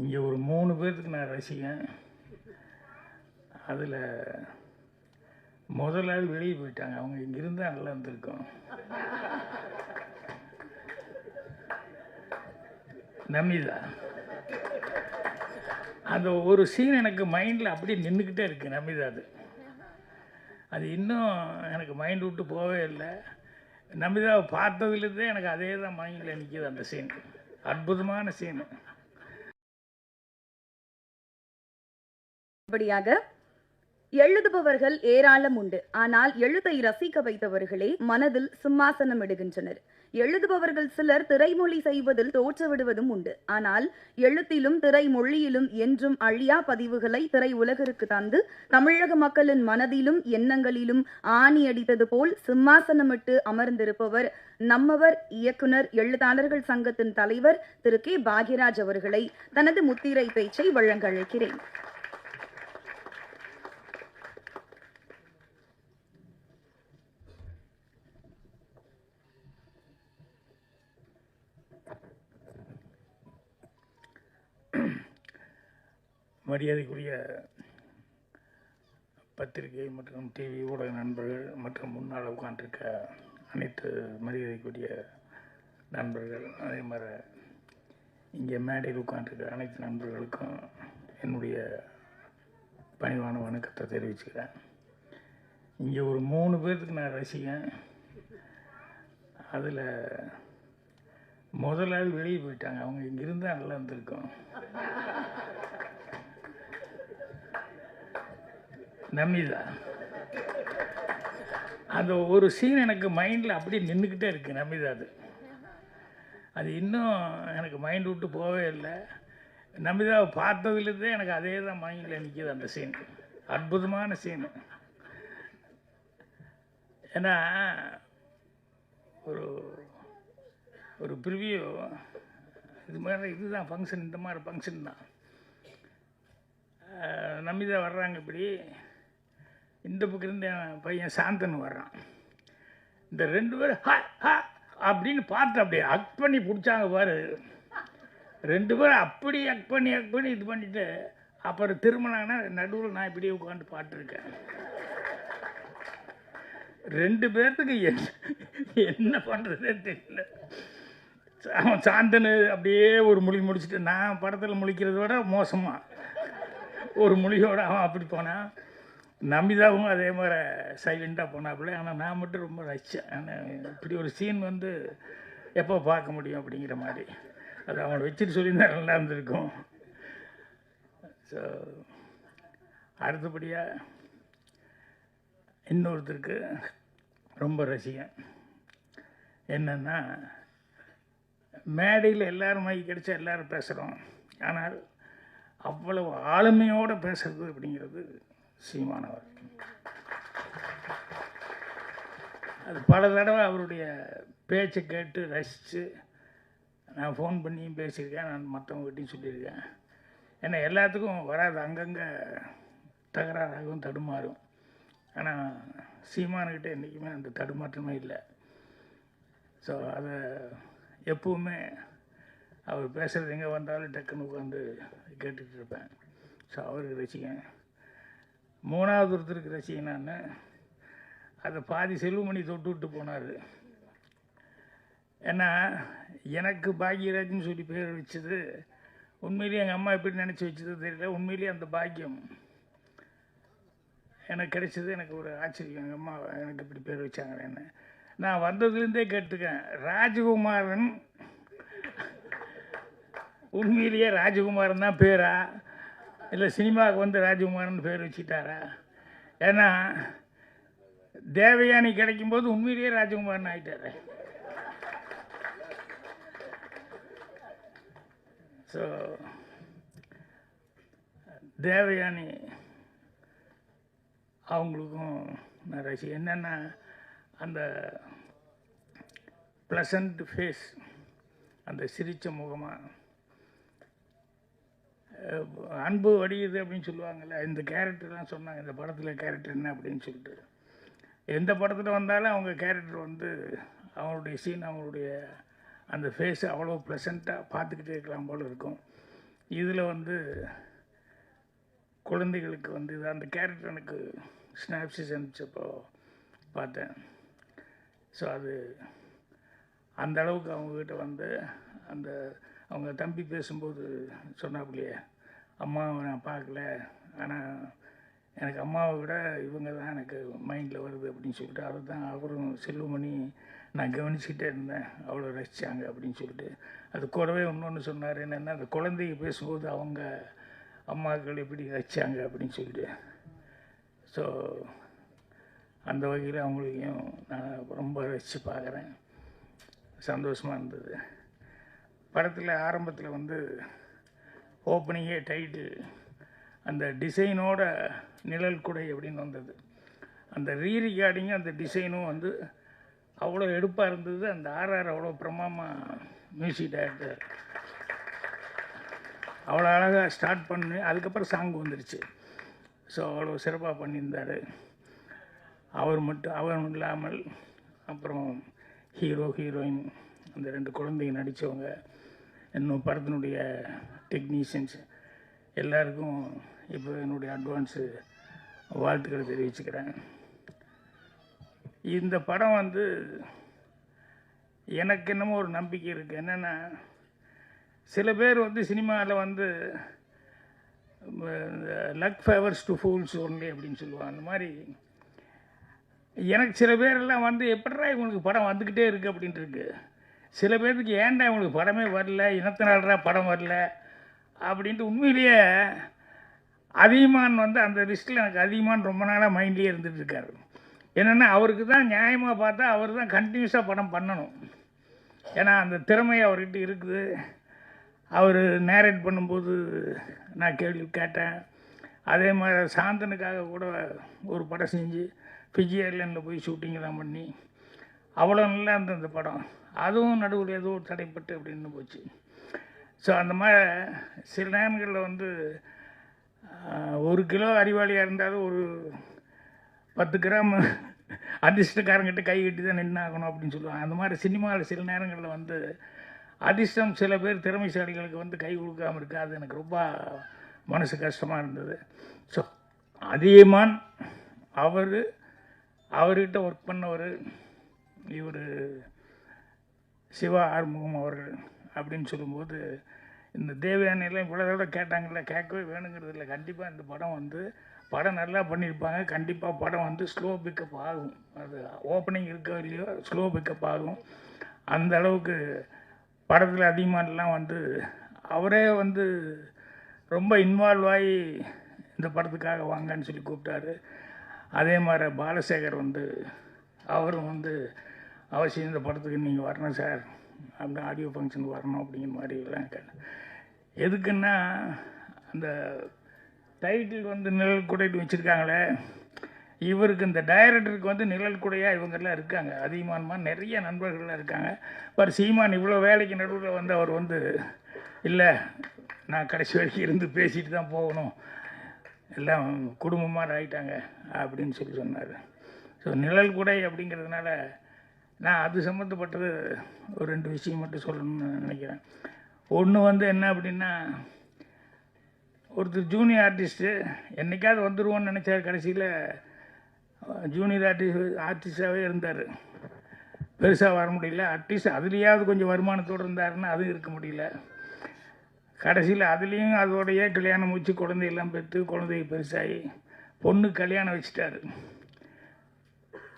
இங்கே ஒரு மூணு பேர்த்துக்கு நான் ரசிகன் அதில் முதலாவது வெளியே போயிட்டாங்க. அவங்க இங்கே இருந்தால் நல்லா இருந்திருக்கும். நமிதா. அந்த ஒரு சீன் எனக்கு மைண்டில் அப்படியே நின்றுக்கிட்டே இருக்குது நமிதா அது. அது இன்னும் எனக்கு மைண்ட் விட்டு போகவே இல்லை. நமிதாவை பார்த்ததுலேருந்தே எனக்கு அதே தான் மைண்டில் நிற்கிது அந்த சீன் அற்புதமான சீன் இப்படியாக எழுதுபவர்கள் ஏராளம் உண்டு. ஆனால் எழுத்தை ரசிக்க வைத்தவர்களே மனதில் சிம்மாசனம் இடுகின்றனர். எழுதுபவர்கள் சிலர் திரைமொழி செய்வதில் தோற்று விடுவதும் உண்டு. ஆனால் எழுத்திலும் திரைமொழியிலும் என்றும் அழியா பதிவுகளை திரை உலகிற்கு தந்து தமிழக மக்களின் மனதிலும் எண்ணங்களிலும் ஆணி அடித்தது போல் சிம்மாசனமிட்டு அமர்ந்திருப்பவர் நம்மவர் இயக்குனர் எழுத்தாளர்கள் சங்கத்தின் தலைவர் திரு கே பாக்யராஜ் அவர்களை தனது முத்திரை பேச்சை வழங்க அழைக்கிறேன் மரியாதைக்குரிய பத்திரிகை மற்றும் டிவி ஊடக நண்பர்கள் மற்றும் முன்னால் உட்காந்துருக்க அனைத்து மரியாதைக்குரிய நண்பர்கள் அதே மாதிரி இங்கே மேடையில் உட்காந்துருக்க அனைத்து நண்பர்களுக்கும் என்னுடைய பணிவான வணக்கத்தை தெரிவிச்சுக்கிறேன். இங்கே ஒரு மூணு பேர்த்துக்கு நான் ரசிகன். அதில் முதல் ஆள் வெளியே போயிட்டாங்க. அவங்க இங்கே இருந்தால் நல்லா இருந்திருக்கும் நமிதா அந்த ஒரு சீன் எனக்கு மைண்டில் அப்படியே நின்றுக்கிட்டே இருக்குது நமிதா அது. அது இன்னும் எனக்கு மைண்ட் விட்டு போகவே இல்லை. நமிதாவை பார்த்ததுலேருந்தே எனக்கு அதே தான் மைண்டில் நிற்கிது அந்த சீன் அற்புதமான சீனு ஏன்னா ஒரு ஒரு ப்ரிவியூ இது மாதிரி இதுதான் ஃபங்க்ஷன் இந்த மாதிரி ஃபங்க்ஷன் தான். அஹ் நமிதா வர்றாங்க இப்படி. இந்த பக்கம் இருந்து என் பையன் சாந்தன் வர்றான். இந்த ரெண்டு பேரும் ஹா ஹா அப்படின்னு பார்த்து அப்படியே அக் பண்ணி பிடிச்சாங்க பாரு. ரெண்டு பேரும் அப்படி அக் பண்ணி அக் பண்ணி இது பண்ணிட்டு அப்புறம் திரும்பினாங்கன்னா நடுவில் நான் இப்படியே உட்காந்து பாட்டுருக்கேன் ரெண்டு பேர்த்துக்கு என்ன என்ன பண்ணுறதே தெரியல. அவன் சாந்தனு அப்படியே ஒரு மொழி முடிச்சுட்டு நான் படத்தில் முழிக்கிறத விட மோசமாக ஒரு மொழியோட அவன் அப்படி போனான். நமிதாவும் அதே மாதிரி சைலண்ட்டாக போனாப்புல. ஆனால் நான் மட்டும் ரொம்ப ரசித்தேன் ஆனால் இப்படி ஒரு சீன் வந்து எப்போ பார்க்க முடியும் அப்படிங்கிற மாதிரி. அது அவனை வச்சுட்டு சொல்லியிருந்தா நல்லா இருந்திருக்கும். ஸோ அடுத்தபடியாக இன்னொருத்தருக்கு ரொம்ப ரசிகன். என்னென்னா மேடையில் எல்லாரும் மைக் கிடச்சா எல்லோரும் பேசுகிறோம் ஆனால் அவ்வளவு ஆளுமையோடு பேசுறது அப்படிங்கிறது சீமானவர் அது பல தடவை அவருடைய பேச்சை கேட்டு ரசித்து நான் ஃபோன் பண்ணியும் பேசியிருக்கேன் நான் மற்றவங்ககிட்டையும் சொல்லியிருக்கேன். ஏன்னா எல்லாத்துக்கும் வராது அங்கங்கே தகராறாகவும் தடுமாறும். ஆனால் சீமானுக்கிட்ட என்றைக்குமே அந்த தடுமாற்றமே இல்லை. ஸோ அதை எப்பவுமே அவர் பேசுகிறது எங்கே வந்தாலும் டக்குன்னு உட்காந்து கேட்டுட்டு இருப்பேன். ஸோ அவருக்கு ரசிக்கேன் மூணாவது ஒருத்தருக்கு ரசிகன் நான் அதை பாதி செல்வமணி தொட்டு விட்டு போனார். ஏன்னா எனக்கு பாக்யராஜ்னு சொல்லி பேர் வச்சது உண்மையிலேயே எங்கள் அம்மா எப்படி நினச்சி வச்சது தெரியல உண்மையிலேயே அந்த பாக்கியம் எனக்கு கிடைச்சது எனக்கு ஒரு ஆச்சரியம். எங்கள் அம்மா எனக்கு இப்படி பேர் வச்சாங்கன்னு நான் வந்ததுலேருந்தே கேட்டுக்கேன் ராஜகுமாரன் உண்மையிலேயே ராஜகுமாரன் தான் பேரா? இல்லை சினிமாவுக்கு வந்து ராஜகுமாரன் பேர் வச்சுட்டாரா? ஏன்னா தேவயானி கிடைக்கும்போது உண்மையிலேயே ராஜகுமாரன் ஆகிட்டார் ஸோ தேவயானி அவங்களுக்கும் நான் ரசி என்னென்னா அந்த ப்ளசண்ட் ஃபேஸ் அந்த சிரித்த முகமாக அன்பு வடியுது அப்படின்னு சொல்லுவாங்கள்ல இந்த கேரக்டர்லாம் சொன்னாங்க இந்த படத்தில் கேரக்டர் என்ன அப்படின்னு சொல்லிட்டு. எந்த படத்தில் வந்தாலும் அவங்க கேரக்டர் வந்து அவங்களுடைய சீன் அவங்களுடைய அந்த ஃபேஸ் அவ்வளோ ப்ளசண்ட்டாக பார்த்துக்கிட்டே இருக்கலாம் போல் இருக்கும். இதில் வந்து குழந்தைகளுக்கு வந்து இது அந்த கேரக்டர் எனக்கு ஸ்னாப்ஸிஸ் அனுப்பிச்சப்போ பார்த்தேன். ஸோ அது அந்த அளவுக்கு அவங்கக்கிட்ட வந்து அந்த அவங்க தம்பி பேசும்போது சொன்னாப்புலையே அம்மாவை நான் பார்க்கல. ஆனால் எனக்கு அம்மாவை விட இவங்க தான் எனக்கு மைண்டில் வருது அப்படின்னு சொல்லிட்டு அதை தான் அவரும் செல்வமணி நான் கவனிச்சுக்கிட்டே இருந்தேன். அவ்வளோ ரசித்தாங்க அப்படின்னு சொல்லிட்டு. அது கூடவே இன்னொன்று சொன்னார் என்னென்னா அந்த குழந்தைங்க பேசும்போது அவங்க அம்மாக்கள் எப்படி ரசித்தாங்க அப்படின்னு சொல்லிட்டு. ஸோ அந்த வகையில் அவங்களையும் நான் ரொம்ப ரசித்து பார்க்குறேன். சந்தோஷமாக இருந்தது. படத்தில் ஆரம்பத்தில் வந்து ஓப்பனிங்கே டைட்டு அந்த டிசைனோட நிழல் குடை அப்படின்னு வந்தது. அந்த ரீ ரிகார்டிங்கும் அந்த டிசைனும் வந்து அவ்வளோ எடுப்பாக இருந்தது. அந்த ஆர்ஆர் அவ்வளோ பிரமாமாக மியூசிக் டைரக்டர் அவ்வளோ அழகாக ஸ்டார்ட் பண்ணி அதுக்கப்புறம் சாங் வந்துடுச்சு ஸோ அவ்வளோ சிறப்பாக பண்ணியிருந்தார். அவர் மட்டும் அவர் இல்லாமல் அப்புறம் ஹீரோ ஹீரோயின் அந்த ரெண்டு குழந்தைங்க நடித்தவங்க இன்னும் படத்தினுடைய டெக்னீஷியன்ஸ் எல்லாருக்கும் இப்போ என்னுடைய அட்வான்ஸு வாழ்த்துக்களை தெரிவிச்சுக்கிறேன். இந்த படம் வந்து எனக்கு என்னமோ ஒரு நம்பிக்கை இருக்குது என்னென்னா சில பேர் வந்து சினிமாவில் வந்து luck favours to fools only அப்படின்னு சொல்லுவாங்க. அந்த மாதிரி எனக்கு சில பேரெல்லாம் வந்து எப்படா இவங்களுக்கு படம் வந்துக்கிட்டே இருக்குது அப்படின்ட்டு இருக்கு. சில பேர்த்துக்கு ஏன்டா இவங்களுக்கு படமே வரல? இனத்தினால்டா படம் வரல? அப்படின்ட்டு உண்மையிலேயே அதிகமான் வந்து அந்த லிஸ்ட்டில் எனக்கு அதிகமான் ரொம்ப நாளாக மைண்ட்லேயே இருந்துட்டு என்னென்னா அவருக்கு தான் நியாயமாக பார்த்தா அவர் தான் கண்டினியூஸாக படம் பண்ணணும். ஏன்னா அந்த திறமை அவர்கிட்ட இருக்குது. அவர் நேரேட் பண்ணும்போது நான் கேள்வி கேட்டேன். அதே மாதிரி சாந்தனுக்காக கூட ஒரு படம் செஞ்சு ஃபிஜி ஏர்லைனில் போய் ஷூட்டிங்லாம் பண்ணி அவ்வளோ நல்லா இருந்தது அந்த படம். அதுவும் நடுவில் ஏதோ தடைப்பட்டு அப்படின்னு போச்சு. ஸோ அந்த மாதிரி சில நேரங்களில் வந்து ஒரு கிலோ அறிவாளியாக இருந்தாலும் ஒரு பத்து கிராம் அதிர்ஷ்டக்காரங்கிட்ட கை கட்டி தான் நின்னாகணும் அப்படின்னு சொல்லுவாங்க. அந்த மாதிரி சினிமாவில் சில நேரங்களில் வந்து அதிர்ஷ்டம் சில பேர் திறமைசாலிகளுக்கு வந்து கை கொடுக்காம இருக்கு அது எனக்கு ரொம்ப மனசு கஷ்டமாக இருந்தது. ஸோ அதியமான் அவர் அவர்கிட்ட ஒர்க் பண்ணவர் இவர் சிவா ஆறுமுகம் அவர்கள் அப்படின்னு சொல்லும்போது இந்த தேவயானையெல்லாம் இவ்வளோ தடவை கேட்டாங்கல்ல கேட்கவே வேணுங்கிறது இல்லை. கண்டிப்பாக இந்த படம் வந்து படம் நல்லா பண்ணியிருப்பாங்க. கண்டிப்பாக படம் வந்து ஸ்லோ பிக்கப் ஆகும். அது ஓப்பனிங் இருக்கோ இல்லையோ ஸ்லோ பிக்கப் ஆகும். அந்த அளவுக்கு படத்தில் அதிகமானலாம் வந்து அவரே வந்து ரொம்ப இன்வால்வ் ஆகி இந்த படத்துக்காக வாங்கன்னு சொல்லி கூப்பிட்டாரு. அதே மாதிரி பாலசேகர் வந்து அவரும் வந்து அவசியம் இந்த படத்துக்கு நீங்கள் வரணும் சார். அப்படி ஆடியோ ஃபங்க்ஷனுக்கு வரணும் அப்படிங்கிற மாதிரிலாம் கேட்டேன். எதுக்குன்னா அந்த டைட்டில் வந்து நிழல் குடைட்டு வச்சுருக்காங்களே இவருக்கு இந்த டைரக்டருக்கு வந்து நிழல் குடையாக இவங்கெல்லாம் இருக்காங்க. அதிகமானமாக நிறைய நண்பர்கள்லாம் இருக்காங்க. பர் சீமான் இவ்வளோ வேலைக்கு நடுவில் வந்து அவர் வந்து இல்லை நான் கடைசி வரைக்கும் இருந்து பேசிட்டு தான் போகணும். எல்லாம் குடும்பமாக ஆகிட்டாங்க அப்படின்னு சொல்லி சொன்னார். ஸோ நிழல் குடை அப்படிங்கிறதுனால நான் அது சம்மந்தப்பட்டது ஒரு ரெண்டு விஷயம் மட்டும் சொல்லணும்னு நினைக்கிறேன். ஒன்று வந்து என்ன அப்படின்னா ஒருத்தர் ஜூனியர் ஆர்டிஸ்ட்டு என்னைக்காவது வந்துடுவோன்னு நினச்சார் கடைசியில் ஜூனியர் ஆர்டிஸ்ட் ஆர்டிஸ்டாகவே இருந்தார். பெருசாக வர முடியல. அட்லீஸ்ட் அதுலேயாவது கொஞ்சம் வருமானத்தோடு இருந்தாருன்னா அதுவும் இருக்க முடியல. கடைசியில் அதுலேயும் அதோடையே கல்யாணம் வச்சு குழந்தையெல்லாம் பெற்று குழந்தைய பெருசாகி பொண்ணு கல்யாணம் வச்சுட்டாரு.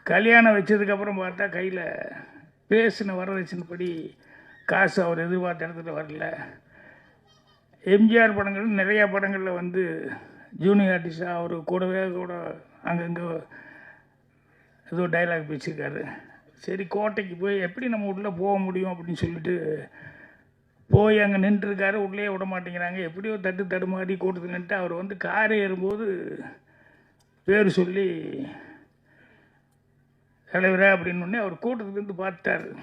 கல்யாணம் வச்சதுக்கப்புறம் பார்த்தா கையில் பேசின வரதட்சணைப்படி காசு அவர் எதிர்பார்த்த இடத்துல வரல. எம்ஜிஆர் படங்கள் நிறையா படங்களில் வந்து ஜூனியர் ஆர்டிஸ்டாக அவர் கூடவே கூட அங்கங்கே ஏதோ டைலாக் பேசியிருக்காரு சரி கோட்டைக்கு போய் எப்படி நம்ம உள்ளே போக முடியும் அப்படின்னு சொல்லிட்டு போய் அங்கே நின்றுருக்காரு. உள்ளே விட மாட்டேங்கிறாங்க. எப்படியோ தட்டு தடுமாறி கூட்டத்தில் நின்றுட்டு அவர் வந்து கார் ஏறும்போது பேர் சொல்லி தலைவரே அப்படின்னு அவர் கூட்டத்துலேருந்து பார்த்துட்டார்.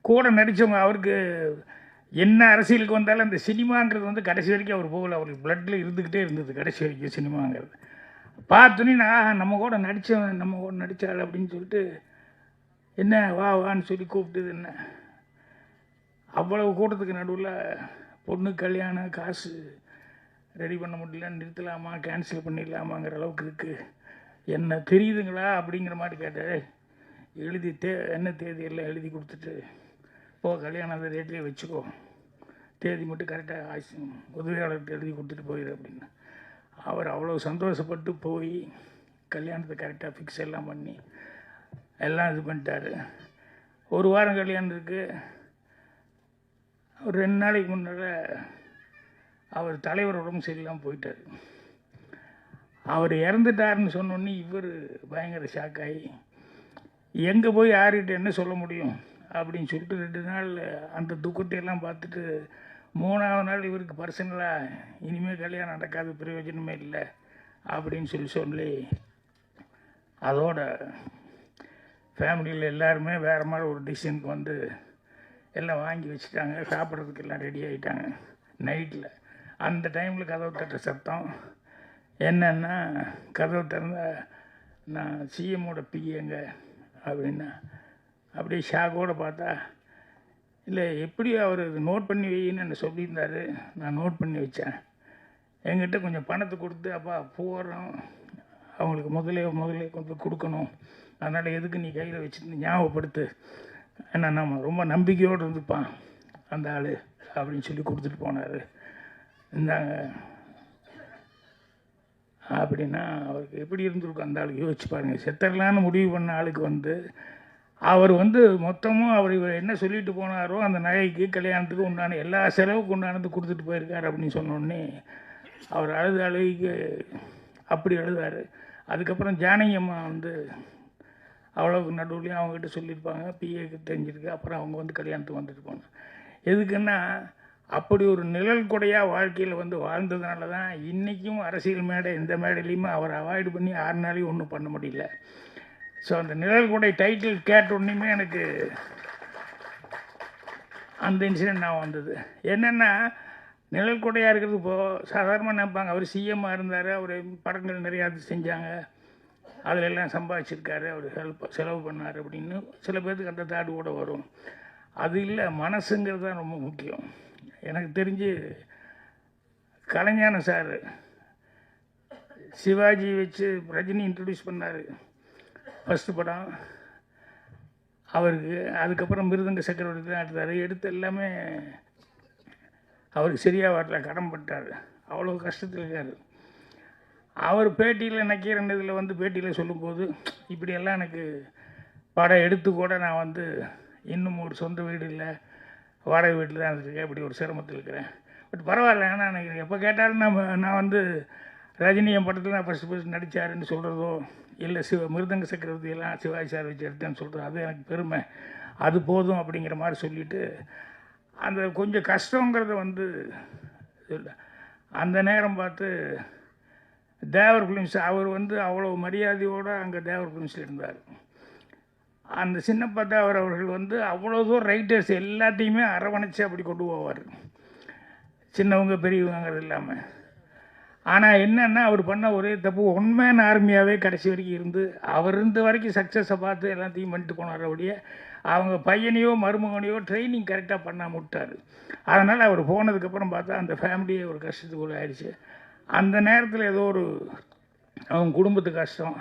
கூட நடித்தவங்க அவருக்கு என்ன அரசியலுக்கு வந்தாலும் அந்த சினிமாங்கிறது வந்து கடைசி வரைக்கும் அவர் போகல. அவருக்கு பிளட்டில் இருந்துக்கிட்டே இருந்தது கடைசி வரைக்கும் சினிமாங்கிறது. பார்த்தோன்னே நான் நம்ம கூட நடித்தவன் நம்ம கூட நடித்தாள் அப்படின்னு சொல்லிட்டு என்ன வா வான்னு சொல்லி கூப்பிட்டது என்ன? அவ்வளவு கூட்டத்துக்கு நடுவில் பொண்ணு கல்யாணம் காசு ரெடி பண்ண முடியல. நிறுத்தலாமா? கேன்சல் பண்ணிடலாமாங்கிற அளவுக்கு இருக்குது என்ன தெரியுதுங்களா? அப்படிங்கிற மாதிரி கேட்டார். எழுதி தே என்ன தேதி எல்லாம் எழுதி கொடுத்துட்டு போ கல்யாணம் அந்த ரேட்லேயே வச்சுக்கோ. தேதி மட்டும் கரெக்டாக ஆச்சு உதவியாளர்கிட்ட எழுதி கொடுத்துட்டு போயிடு அப்படின்னு. அவர் அவ்வளோ சந்தோஷப்பட்டு போய் கல்யாணத்தை கரெக்டாக ஃபிக்ஸ் எல்லாம் பண்ணி எல்லாம் இது பண்ணிட்டாரு. ஒரு வாரம் கல்யாணம் இருக்குது ஒரு ரெண்டு நாளைக்கு முன்னால் அவர் தலைவர் உடம்பு சரியில்லாமல் போயிட்டார். அவர் இறந்துட்டாருன்னு சொன்னோன்னே இவர் பயங்கர ஷாக் ஆகி எங்கே போய் யார்கிட்ட என்ன சொல்ல முடியும்? அப்படின்னு சொல்லிட்டு ரெண்டு நாள் அந்த துக்கத்தை எல்லாம் பார்த்துட்டு மூணாவது நாள் இவருக்கு பர்சனலாக இனிமேல் கல்யாணம் நடக்காத பிரயோஜனமே இல்லை அப்படின்னு சொல்லி சொல்லி அதோட ஃபேமிலியில் எல்லாருமே வேறு மாதிரி ஒரு டிசிஷனுக்கு வந்து எல்லாம் வாங்கி வச்சுட்டாங்க சாப்பிட்றதுக்கு எல்லாம் ரெடி ஆகிட்டாங்க நைட்டில் அந்த டைமில் கதவு தட்ட சத்தம் என்னென்னா கதவு திறந்த நான் சிஎம்மோட பிஏங்க அப்படின்னா அப்படியே ஷாக்கோடு பார்த்தா இல்லை எப்படி அவர் நோட் பண்ணி வைன்னு என்ன சொல்லியிருந்தாரு. நான் நோட் பண்ணி வச்சேன். என்கிட்ட கொஞ்சம் பணத்தை கொடுத்து அப்பா போகிறோம் அவங்களுக்கு முதலே முதலே கொண்டு கொடுக்கணும். அதனால் எதுக்கு நீ கையில் வச்சுட்டு ஞாபகப்படுத்து. ஏன்னா நம்ம ரொம்ப நம்பிக்கையோடு இருந்துப்பான் அந்த ஆள் அப்படின்னு சொல்லி கொடுத்துட்டு போனார். இந்தாங்க அப்படின்னா அவருக்கு எப்படி இருந்திருக்கும் அந்த ஆளுக்கு? யோசிச்சு பாருங்கள் செத்தரலான்னு முடிவு பண்ண ஆளுக்கு வந்து அவர் வந்து மொத்தமும் அவர் இவர் என்ன சொல்லிட்டு போனாரோ அந்த நகைக்கு கல்யாணத்துக்கு உண்டான எல்லா செலவுக்கு உண்டானது கொடுத்துட்டு போயிருக்கார் அப்படின்னு சொன்னோடனே அவர் அழுது அழுகிக்கு அப்படி அழுதார். அதுக்கப்புறம் ஜானகி அம்மா வந்து அவ்வளோக்கு நடுவுலையும் அவங்ககிட்ட சொல்லியிருப்பாங்க. பிஏக்கு தெரிஞ்சிருக்கு. அப்புறம் அவங்க வந்து கல்யாணத்துக்கு வந்துட்டு போனாங்க. எதுக்குன்னா அப்படி ஒரு நிழல் கொடையாக வாழ்க்கையில் வந்து வாழ்ந்ததுனால தான் இன்றைக்கும் அரசியல் மேடை எந்த மேடையிலையுமே அவர் அவாய்டு பண்ணி ஆறு நாளையும் ஒன்றும் பண்ண முடியல. ஸோ அந்த நிழல் கொடை டைட்டில் கேட்ட எனக்கு அந்த இன்சிடெண்ட் நான் வந்தது. என்னென்னா நிழல் கொடையாக இருக்கிறது இப்போது சாதாரணமாக நினைப்பாங்க. அவர் சிஎம்மாக இருந்தார் அவர் படங்கள் நிறையா இது செஞ்சாங்க. அதில் எல்லாம் சம்பாதிச்சிருக்காரு அவர் ஹெல்ப் செலவு பண்ணார் அப்படின்னு சில பேர்த்துக்கு அந்த தாடு கூட வரும். அது இல்லை மனசுங்கிறது தான் ரொம்ப முக்கியம். எனக்கு தெரிஞ்சு கலைஞான சார் சிவாஜி வச்சு ரஜினி இன்ட்ரடியூஸ் பண்ணார். ஃபஸ்ட்டு படம். அவருக்கு அதுக்கப்புறம் மிருதங்க சக்கரவர்த்தி தான் எடுத்தார். எடுத்து எல்லாமே அவருக்கு சரியாக வரல கடன்பட்டார் அவ்வளோ கஷ்டத்தில் இருக்கார். அவர் பேட்டியில் நக்கீரன் இதில் வந்து பேட்டியில் சொல்லும்போது இப்படியெல்லாம் எனக்கு படம் எடுத்து கூட நான் வந்து இன்னும் ஒரு சொந்த வீடு இல்லை வாடகை வீட்டில் தான் இருக்கேன் இப்படி ஒரு சிரமத்தில் இருக்கிறேன். பட் பரவாயில்ல ஆனால் எனக்கு எப்போ கேட்டாலும் நம்ம நான் வந்து ரஜினி என் படத்தில் நான் ஃபஸ்ட்டு ஃபஸ்ட் நடித்தாருன்னு சொல்கிறதோ இல்லை சிவ மிருதங்க சக்கரவர்த்தி எல்லாம் சிவாஜி சார் வச்சு எடுத்தேன்னு சொல்கிறது அது எனக்கு பெருமை. அது போதும் அப்படிங்கிற மாதிரி சொல்லிவிட்டு அந்த கொஞ்சம் கஷ்டங்கிறத வந்து அந்த நேரம் பார்த்து தேவர் ஃபிலிம்ஸ் அவர் வந்து அவ்வளோ மரியாதையோடு அங்கே தேவர் ஃபிலிம்ஸில் இருந்தார். அந்த சின்னப்பா அவர்கள் வந்து அவ்வளோ தூரம் ரைட்டர்ஸ் எல்லாத்தையுமே அரவணைச்சு அப்படி கொண்டு போவார். சின்னவங்க பெரியவங்கிறது இல்லாமல் ஆனால் என்னென்னா அவர் பண்ண ஒரே தப்பு ஒன்மேன் ஆர்மியாகவே கடைசி வரைக்கும் இருந்து அவர் இருந்த வரைக்கும் சக்ஸஸை பார்த்து எல்லாத்தையும் பண்ணிட்டு போனார் அப்படியே. அவங்க பையனையோ மருமகனையோ ட்ரைனிங் கரெக்டாக பண்ணாம விட்டார். அதனால் அவர் போனதுக்கப்புறம் பார்த்தா அந்த ஃபேமிலியே ஒரு கஷ்டத்துக்குள்ளே ஆயிடுச்சு அந்த நேரத்தில் ஏதோ ஒரு அவங்க குடும்பத்து கஷ்டம்.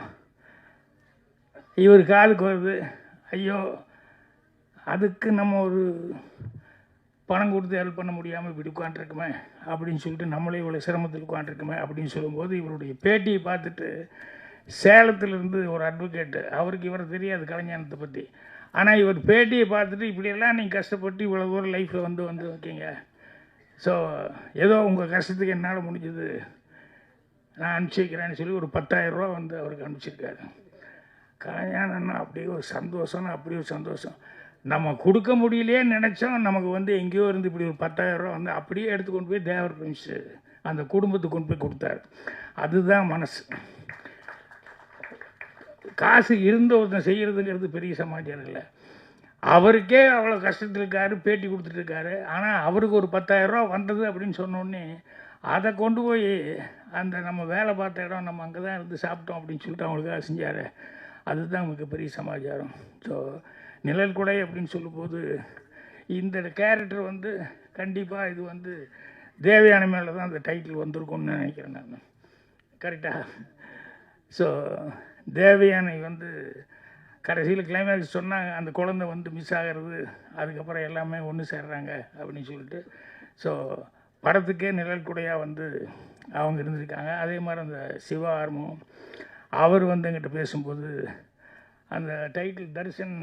இவர் காதுக்கு வருது. ஐயோ அதுக்கு நம்ம ஒரு பணம் கொடுத்து ஹெல்ப் பண்ண முடியாமல் இப்படி உட்காண்ட்ருக்குமே அப்படின்னு சொல்லிட்டு நம்மளே இவ்வளோ சிரமத்தில் உட்காண்ட்ருக்குமே அப்படின்னு சொல்லும்போது இவருடைய பேட்டியை பார்த்துட்டு சேலத்திலிருந்து ஒரு அட்வொகேட்டு அவருக்கு இவரை தெரியாது கலைஞானத்தை பற்றி ஆனால் இவர் பேட்டியை பார்த்துட்டு இப்படியெல்லாம் நீங்கள் கஷ்டப்பட்டு இவ்வளோ தூரம் லைஃப்பில் வந்து வந்து வைக்கீங்க ஸோ ஏதோ உங்கள் கஷ்டத்துக்கு என்னால் முடிஞ்சது நான் அனுப்பிச்சி வைக்கிறேன்னு சொல்லி ஒரு பத்தாயிரரூவா வந்து அவருக்கு அனுப்பிச்சிருக்காரு. கல்யாணம்னா அப்படியே ஒரு சந்தோஷம்னா அப்படியே ஒரு சந்தோஷம். நம்ம கொடுக்க முடியலையே நினச்சோம் நமக்கு வந்து எங்கேயோ இருந்து இப்படி ஒரு பத்தாயிரரூவா வந்து அப்படியே எடுத்து கொண்டு போய் தேவர் பிரிஞ்சு அந்த குடும்பத்துக்கு கொண்டு போய் கொடுத்தாரு. அதுதான் மனசு. காசு இருந்த ஒருத்தன் செய்கிறதுங்கிறது பெரிய சமாச்சாரம் இல்லை. அவருக்கே அவ்வளோ கஷ்டத்தில் இருக்காரு பேட்டி கொடுத்துட்ருக்காரு ஆனால் அவருக்கு ஒரு பத்தாயிரரூவா வந்தது அப்படின்னு சொன்னோடனே அதை கொண்டு போய் அந்த நம்ம வேலை பார்த்த இடம் நம்ம அங்கே தான் இருந்து சாப்பிட்டோம் அப்படின்னு சொல்லிட்டு அவங்களுக்காக செஞ்சார். அதுதான் மிகப்பெரிய சமாச்சாரம். ஸோ நிழல் குடை அப்படின்னு சொல்லும்போது இந்த கேரக்டர் வந்து கண்டிப்பாக இது வந்து தேவயானை மேலே தான் அந்த டைட்டில் வந்திருக்கும்னு நினைக்கிறேன் நான். கரெக்டாக ஸோ தேவயானை வந்து கடைசியில் கிளைமேக்ஸ் சொன்னாங்க அந்த குழந்தை வந்து மிஸ் ஆகிறது அதுக்கப்புறம் எல்லாமே ஒன்று சேர்றாங்க அப்படின்னு சொல்லிட்டு. ஸோ படத்துக்கே நிழல் குடையாக வந்து அவங்க இருந்திருக்காங்க. அதே மாதிரி அந்த சிவ ஆர்மம் அவர் வந்து எங்கிட்ட பேசும்போது அந்த டைட்டில் தர்ஷன்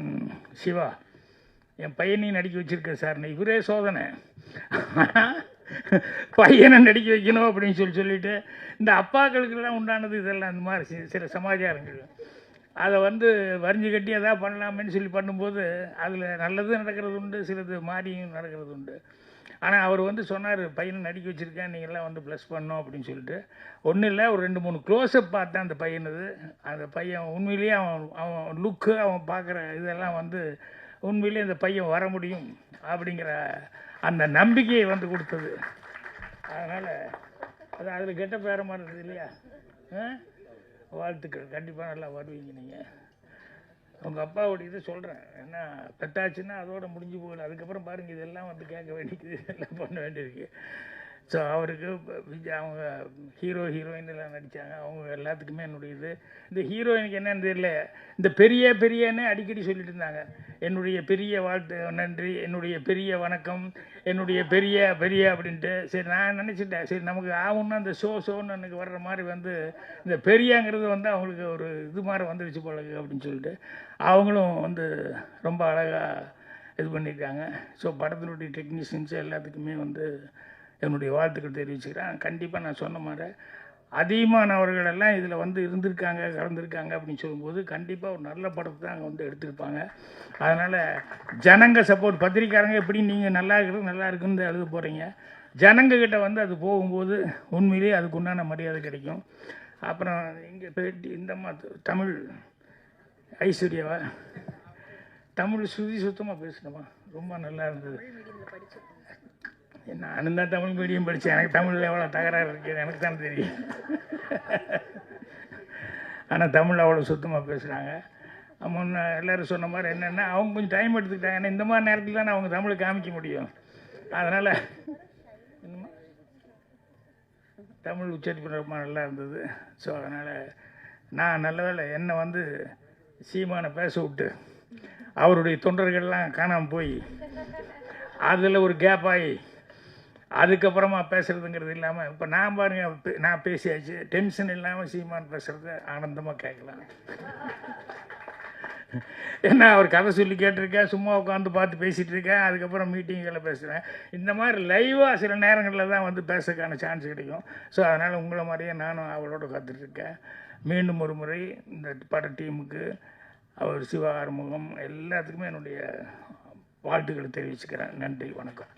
சிவா என் பையனையும் நடிக்க வச்சிருக்கேன் சார் இவரே சோதனை. பையனை நடிக்க வைக்கணும் அப்படின்னு சொல்லி சொல்லிட்டு இந்த அப்பாக்களுக்கெல்லாம் உண்டானது இதெல்லாம் அந்த மாதிரி சில சமாச்சாரங்கள். அதை வந்து வரிஞ்சு கட்டி எதாவது பண்ணலாமேன்னு சொல்லி பண்ணும்போது அதில் நல்லதும் நடக்கிறது உண்டு சிலது மாறியும் நடக்கிறது உண்டு ஆனால் அவர் வந்து சொன்னார் பையனை நடிக்க வச்சுருக்கேன் நீங்கள்லாம் வந்து ப்ளஸ் பண்ணோம் அப்படின்னு சொல்லிட்டு. ஒன்றும் இல்லை ஒரு ரெண்டு மூணு க்ளோஸ்அப் பார்த்தேன் அந்த பையனது அந்த பையன் உண்மையிலேயே அவன் அவன் லுக்கு அவன் பார்க்குற இதெல்லாம் வந்து உண்மையிலேயே அந்த பையன் வர முடியும் அப்படிங்கிற அந்த நம்பிக்கையை வந்து கொடுத்தது. அதனால் அது அதில் கெட்ட பேர மாதிரி இல்லையா? வாழ்த்துக்கள். கண்டிப்பாக நல்லா வருவீங்க நீங்கள் உங்கள் அப்பாவுடைய இதை சொல்கிறேன் என்ன பெத்தாச்சுன்னா அதோட முடிஞ்சு போகல. அதுக்கப்புறம் பாருங்கள் இதெல்லாம் வந்து கேட்க வேண்டியது எல்லாம் பண்ண வேண்டியிருக்கு ஸோ அவருக்கு விஜய் அவங்க ஹீரோ ஹீரோயின் எல்லாம் நடித்தாங்க அவங்க எல்லாத்துக்குமே என்னுடைய இது. இந்த ஹீரோயினுக்கு என்னன்னு தெரியல. இந்த பெரிய பெரியன்னு அடிக்கடி சொல்லிட்டு இருந்தாங்க. என்னுடைய பெரிய வாழ்த்து நன்றி என்னுடைய பெரிய வணக்கம் என்னுடைய பெரிய பெரிய அப்படின்ட்டு. சரி நான் நினச்சிட்டேன். சரி நமக்கு ஆகும்னா அந்த ஷோ ஷோன்னு எனக்கு வர்ற மாதிரி வந்து இந்த பெரியாங்கிறது வந்து அவங்களுக்கு ஒரு இது மாதிரி வந்துடுச்சு போலக்கு அப்படின்னு சொல்லிட்டு அவங்களும் வந்து ரொம்ப அழகாக இது பண்ணியிருக்காங்க. ஸோ படத்தினுடைய டெக்னீஷியன்ஸ் எல்லாத்துக்குமே வந்து என்னுடைய வாழ்த்துக்கள் தெரிவிச்சுக்கிறேன். கண்டிப்பாக நான் சொன்ன மாதிரி அதிகமானவர்களெல்லாம் இதில் வந்து இருந்திருக்காங்க கலந்துருக்காங்க அப்படின்னு சொல்லும்போது கண்டிப்பாக ஒரு நல்ல படத்தை தான் அங்கே வந்து எடுத்திருப்பாங்க. அதனால் ஜனங்க சப்போர்ட் பத்திரிக்காரங்க எப்படி நீங்கள் நல்லா இருக்கிறது நல்லா இருக்குன்னு எழுத போகிறீங்க ஜனங்கக்கிட்ட வந்து அது போகும்போது உண்மையிலேயே அதுக்கு உண்டான மரியாதை கிடைக்கும். அப்புறம் இங்கே பேட்டி இந்த மா தமிழ் ஐஸ்வர்யாவா? தமிழ் சுதி சுத்தமாக பேசணுமா? ரொம்ப நல்லா இருந்தது. நானும் தான் தமிழ் மீடியம் படித்தேன் எனக்கு தமிழில் எவ்வளோ தகராறு இருக்குது எனக்கு தான் தெரியும். ஆனால் தமிழ் அவ்வளோ சுத்தமாக பேசுகிறாங்க முன்ன எல்லோரும் சொன்ன மாதிரி என்னென்னா அவங்க கொஞ்சம் டைம் எடுத்துக்கிட்டாங்க. ஏன்னா இந்த மாதிரி நேரத்தில் தான் அவங்க தமிழை காமிக்க முடியும். அதனால் தமிழ் உச்சரிப்பு ரொம்ப நல்லா இருந்தது. ஸோ அதனால் நான் நல்ல வேலை என்னை வந்து சீமானை பேச விட்டு அவருடைய தொண்டர்கள்லாம் காணாமல் போய் அதில் ஒரு கேப் ஆகி அதுக்கப்புறமா பேசுகிறதுங்கிறது இல்லாமல் இப்போ நான் பாருங்க பே- நான் பேசியாச்சு. டென்ஷன் இல்லாமல் சீமான் பேசுகிறத ஆனந்தமாக கேட்கலாம். ஏன்னா அவர் கதை சொல்லி கேட்டிருக்கேன் சும்மா உட்காந்து பார்த்து பேசிகிட்டு இருக்கேன் அதுக்கப்புறம் மீட்டிங்கில் பேசுகிறேன் இந்த மாதிரி லைவாக சில நேரங்களில் தான் வந்து பேசுறதுக்கான சான்ஸ் கிடைக்கும். ஸோ அதனால் உங்களை மாதிரியே நானும் அவளோட காத்துட்ருக்கேன் மீண்டும் ஒரு முறை இந்த பட டீமுக்கு அவர் சிவா ஆறுமுகம் எல்லாத்துக்குமே என்னுடைய வாழ்த்துக்களை தெரிவிச்சுக்கிறேன். நன்றி வணக்கம்.